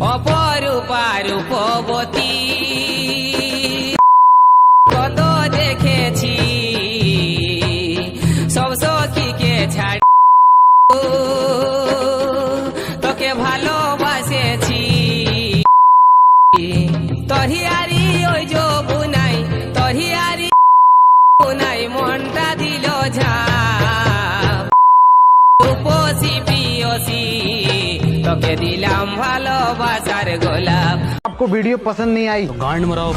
অপরূপা রূপবতী। কত দেখেছি, সব সখীকে ছাড়। তোকে ভালোবাসেছি। তহিয়ারি ওই যৌবনাই তহিয়ারি নাই মনটা দিল ঝাপ। উপসি প্রিয়সি। তোকে দিলাম ভালোবাসার গোলাপ आपको वीडियो पसंद नहीं आई गांड मराओ